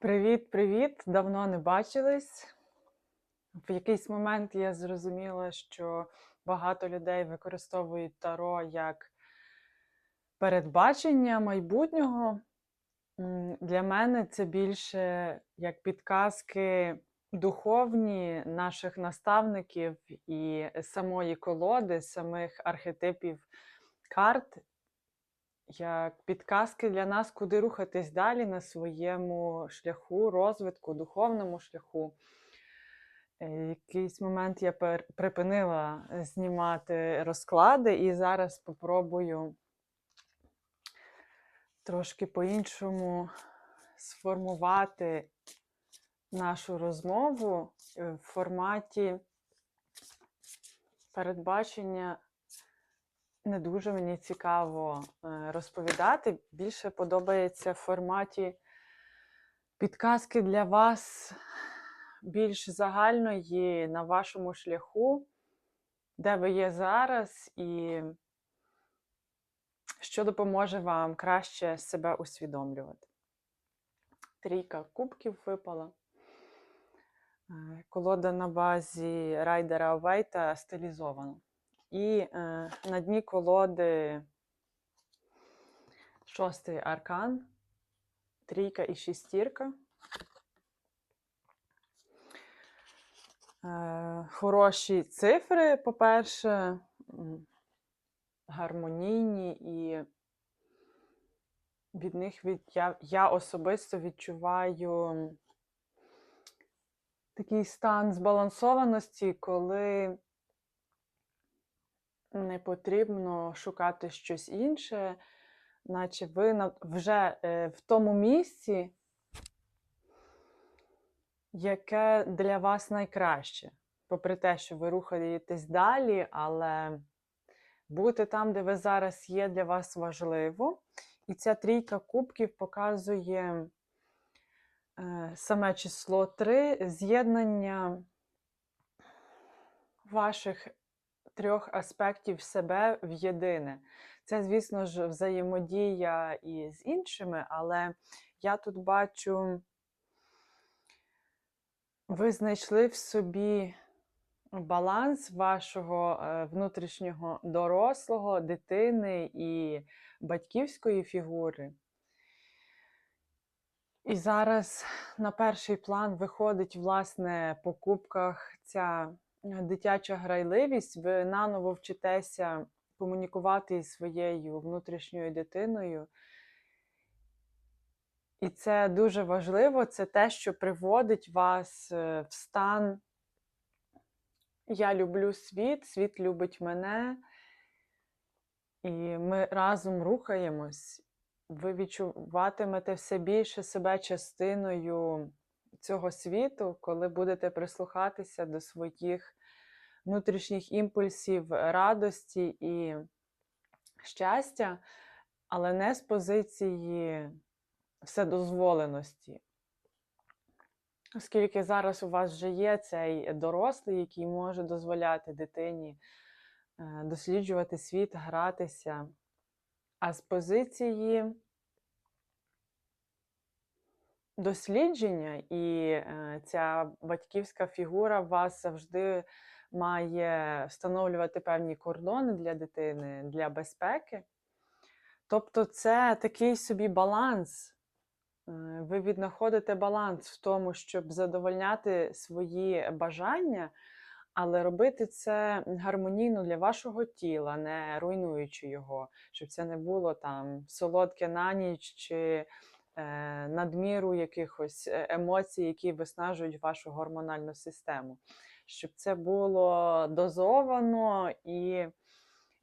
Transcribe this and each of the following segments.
Привіт, привіт! Давно не бачились. В якийсь момент я зрозуміла, що багато людей використовують таро як передбачення майбутнього. Для мене це більше як підказки духовні наших наставників і самої колоди, самих архетипів карт, як підказки для нас, куди рухатись далі на своєму шляху, розвитку, духовному шляху. Е, Якийсь момент я припинила знімати розклади і зараз спробую трошки по-іншому сформувати нашу розмову е, в форматі передбачення не дуже мені цікаво е, розповідати. Більше подобається в форматі підказки для вас більш загальної на вашому шляху, де ви є зараз, і що допоможе вам краще себе усвідомлювати. Трійка кубків випала. Е, Колода на базі райдера Вейта стилізована. І е, на дні колоди шостий аркан, трійка і шістірка. Е, хороші цифри, по-перше, гармонійні, і від них від, я, я особисто відчуваю такий стан збалансованості, коли не потрібно шукати щось інше, наче ви вже е, в тому місці, яке для вас найкраще. Попри те, що ви рухаєтесь далі, але бути там, де ви зараз є, для вас важливо. І ця трійка кубків показує е, саме число 3, з'єднання ваших трьох аспектів себе в єдине. Це, звісно ж, взаємодія і з іншими, але я тут бачу, ви знайшли в собі баланс вашого е, внутрішнього дорослого, дитини і батьківської фігури. І зараз на перший план виходить, власне, по кубках ця дитяча грайливість. Ви наново вчитеся комунікувати із своєю внутрішньою дитиною. І це дуже важливо, це те, що приводить вас е, в стан Я люблю світ, світ любить мене, і ми разом рухаємось. Ви відчуватимете все більше себе частиною цього світу, коли будете прислухатися до своїх внутрішніх імпульсів радості і щастя, але не з позиції вседозволеності. Оскільки зараз у вас вже є цей дорослий, який може дозволяти дитині е, досліджувати світ, гратися. А з позиції дослідження і е, ця батьківська фігура вас завжди має встановлювати певні кордони для дитини, для безпеки. Тобто, це такий собі баланс. Е, Ви віднаходите баланс в тому, щоб задовольняти свої бажання, але робити це гармонійно для вашого тіла, не руйнуючи його, щоб це не було там солодке на ніч чи надміру якихось е, емоцій, які виснажують вашу гормональну систему. Щоб це було дозовано і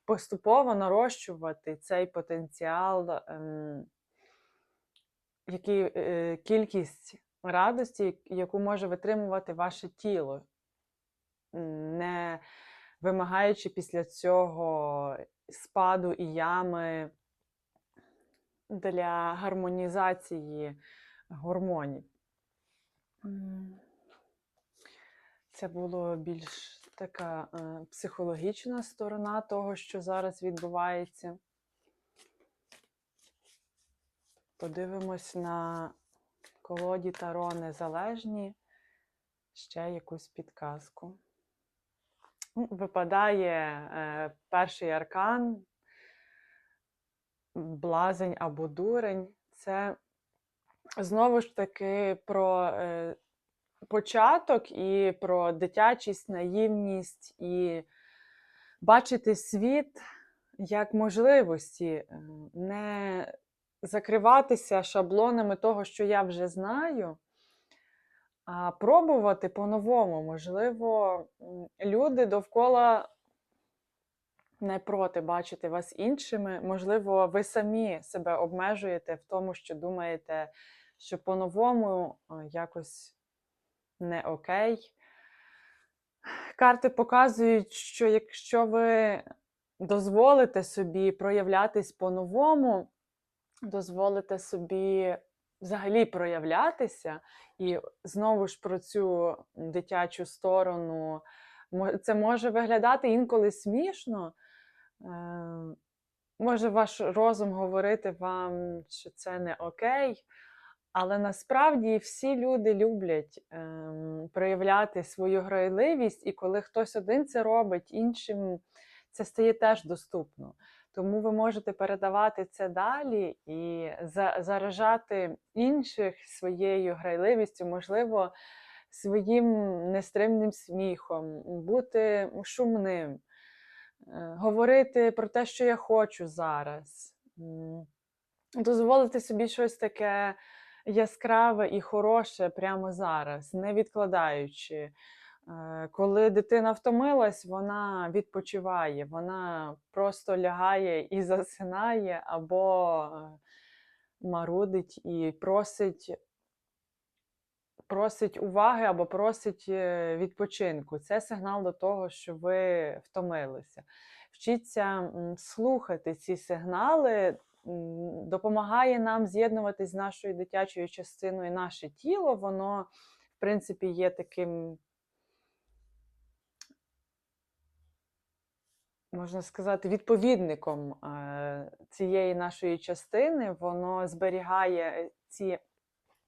поступово нарощувати цей потенціал. ем, який, е, кількість радості, яку може витримувати ваше тіло, не вимагаючи після цього спаду і ями для гармонізації гормонів. Це було більш така е, психологічна сторона того, що зараз відбувається. Подивимось на колоді Таро Незалежні ще якусь підказку. Випадає е, перший аркан, блазень або дурень. Це знову ж таки про е, початок і про дитячість, наївність, і бачити світ як можливості, е, не закриватися шаблонами того, що я вже знаю, а пробувати по-новому. Можливо, люди довкола не проти бачити вас іншими. Можливо, ви самі себе обмежуєте в тому, що думаєте, що по-новому якось не окей. Карти показують, що якщо ви дозволите собі проявлятись по-новому, дозволите собі взагалі проявлятися, і знову ж про цю дитячу сторону, це може виглядати інколи смішно. Е, Може ваш розум говорити вам, що це не окей, але насправді всі люди люблять ем, проявляти свою грайливість, і коли хтось один це робить, іншим це стає теж доступно. Тому ви можете передавати це далі і за- заражати інших своєю грайливістю, можливо, своїм нестримним сміхом, бути шумним, говорити про те, що я хочу зараз, дозволити собі щось таке яскраве і хороше прямо зараз, не відкладаючи. Е, Коли дитина втомилась, вона відпочиває, вона просто лягає і засинає, або е, марудить і просить, просить уваги або просить е, відпочинку. Це сигнал до того, що ви втомилися. Вчіться слухати ці сигнали, допомагає нам з'єднуватись з нашою дитячою частиною. Наше тіло, воно, в принципі, є таким. можна сказати, відповідником е, цієї нашої частини, воно зберігає ці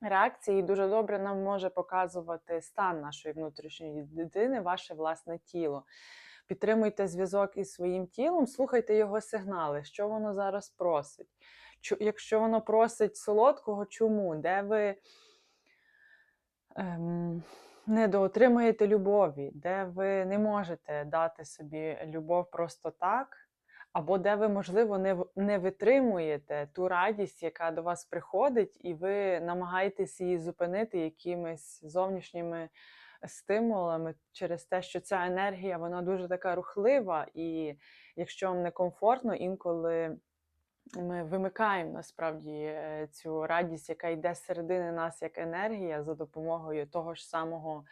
реакції дуже добре нам може показувати стан нашої внутрішньої дитини, ваше власне тіло. Підтримуйте зв'язок із своїм тілом, слухайте його сигнали, що воно зараз просить. Якщо воно просить солодкого, чому? Де ви ем, недоотримуєте любові, де ви не можете дати собі любов просто так, або де ви, можливо, не, не витримуєте ту радість, яка до вас приходить, і ви намагаєтесь її зупинити якимись зовнішніми стимулами через те, що ця енергія вона дуже така рухлива, і якщо вам некомфортно, інколи ми вимикаємо насправді е, цю радість, яка йде з середини нас як енергія за допомогою того ж самого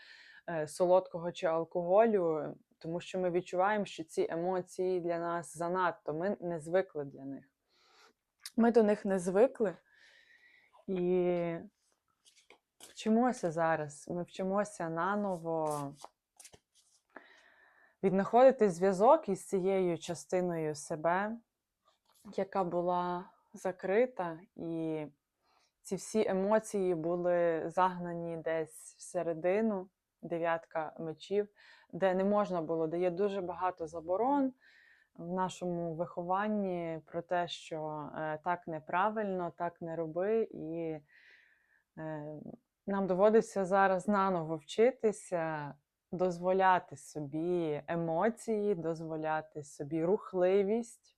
солодкого чи алкоголю, тому що ми відчуваємо, що ці емоції для нас занадто, ми не звикли для них. Ми до них не звикли і вчимося зараз. Ми вчимося наново віднаходити зв'язок із цією частиною себе, яка була закрита, і ці всі емоції були загнані десь всередину, дев'ятка мечів, де не можна було, де є дуже багато заборон в нашому вихованні про те, що е, так неправильно, так не роби, і е, нам доводиться зараз наново вчитися. Дозволяти собі емоції, дозволяти собі рухливість,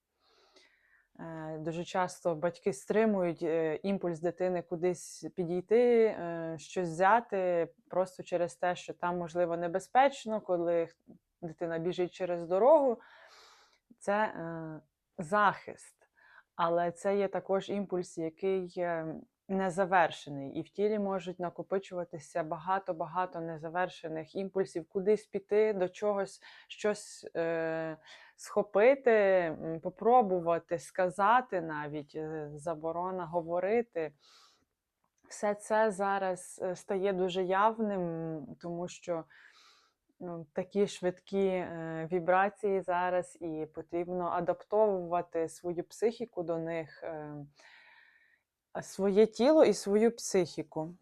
Дуже часто батьки стримують е, імпульс дитини кудись підійти, е, щось взяти просто через те, що там, можливо, небезпечно, коли дитина біжить через дорогу. Це е, захист. Але це є також імпульс, який е, незавершений. І в тілі можуть накопичуватися багато-багато незавершених імпульсів, кудись піти, до чогось щось е, схопити, попробувати, сказати навіть, е, заборона говорити. Все це зараз е, стає дуже явним, тому що ну, такі швидкі е, вібрації зараз, і потрібно адаптовувати свою психіку до них, своє тіло і свою психіку.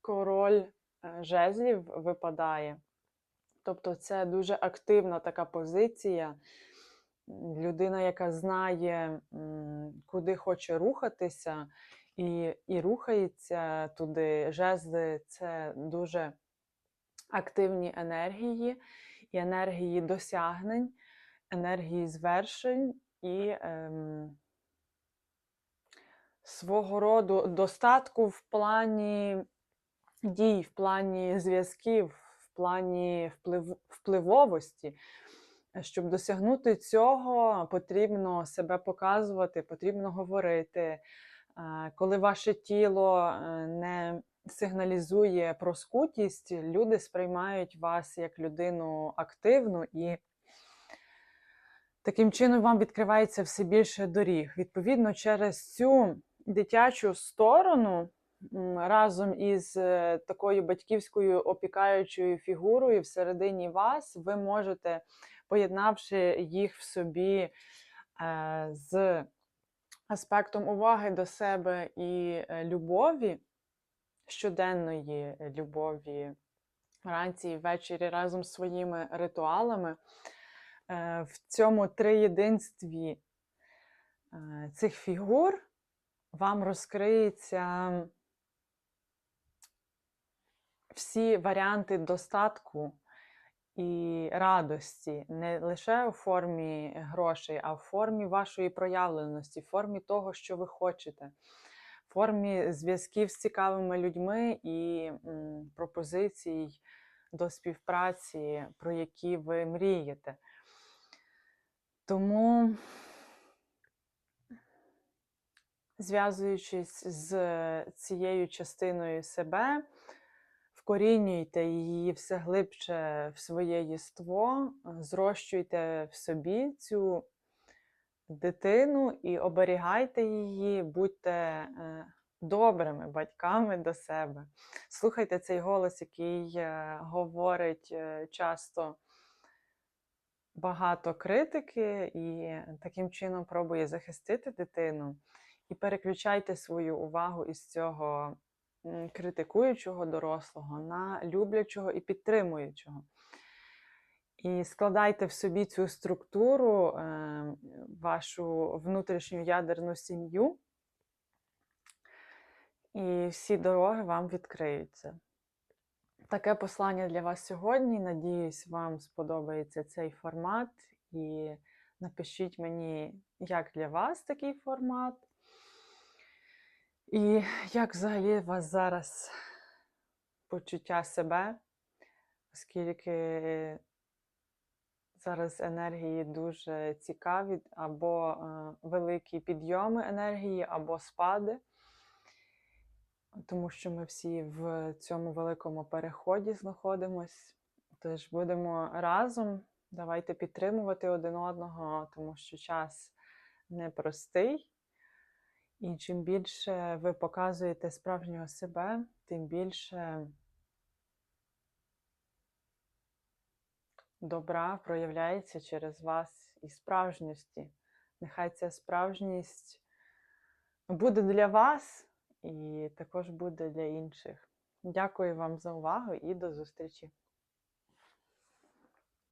Король е, жезлів випадає. Тобто це дуже активна така позиція. Людина, яка знає, куди хоче рухатися, і, і рухається туди. Жезли це дуже активні енергії, і енергії досягнень, енергії звершень і ем, свого роду достатку в плані дій, в плані зв'язків, в плані вплив, впливовості. Щоб досягнути цього, потрібно себе показувати, потрібно говорити. Е, Коли ваше тіло е, не сигналізує про скутість, люди сприймають вас як людину активну і таким чином вам відкривається все більше доріг. Відповідно, через цю дитячу сторону разом із е, такою батьківською опікаючою фігурою всередині вас, ви можете, поєднавши їх в собі е, з аспектом уваги до себе і е, любові, щоденної любові вранці і ввечері разом з своїми ритуалами, в цьому триєдинстві цих фігур вам розкриються всі варіанти достатку і радості, не лише у формі грошей, а в формі вашої проявленості, в формі того, що ви хочете, в формі зв'язків з цікавими людьми і пропозицій до співпраці, про які ви мрієте. Тому зв'язуючись з цією частиною себе, вкорінюйте її все глибше в своє єство, зрощуйте в собі цю дитину і оберігайте її, будьте е, добрими батьками до себе. Слухайте цей голос, який е, говорить е, часто багато критики, і таким чином пробує захистити дитину. І переключайте свою увагу із цього критикуючого дорослого на люблячого і підтримуючого. І складайте в собі цю структуру, е, вашу внутрішню ядерну сім'ю, і всі дороги вам відкриються. Таке послання для вас сьогодні. Надіюсь, вам сподобається цей формат. І напишіть мені, як для вас такий формат. І як взагалі у вас зараз почуття себе, оскільки зараз енергії дуже цікаві, або е, великі підйоми енергії, або спади, тому що ми всі в цьому великому переході знаходимось. Тож будемо разом. Давайте підтримувати один одного, тому що час непростий. І чим більше ви показуєте справжнього себе, тим більше добра проявляється через вас і справжньості. Нехай ця справжність буде для вас і також буде для інших. Дякую вам за увагу і до зустрічі!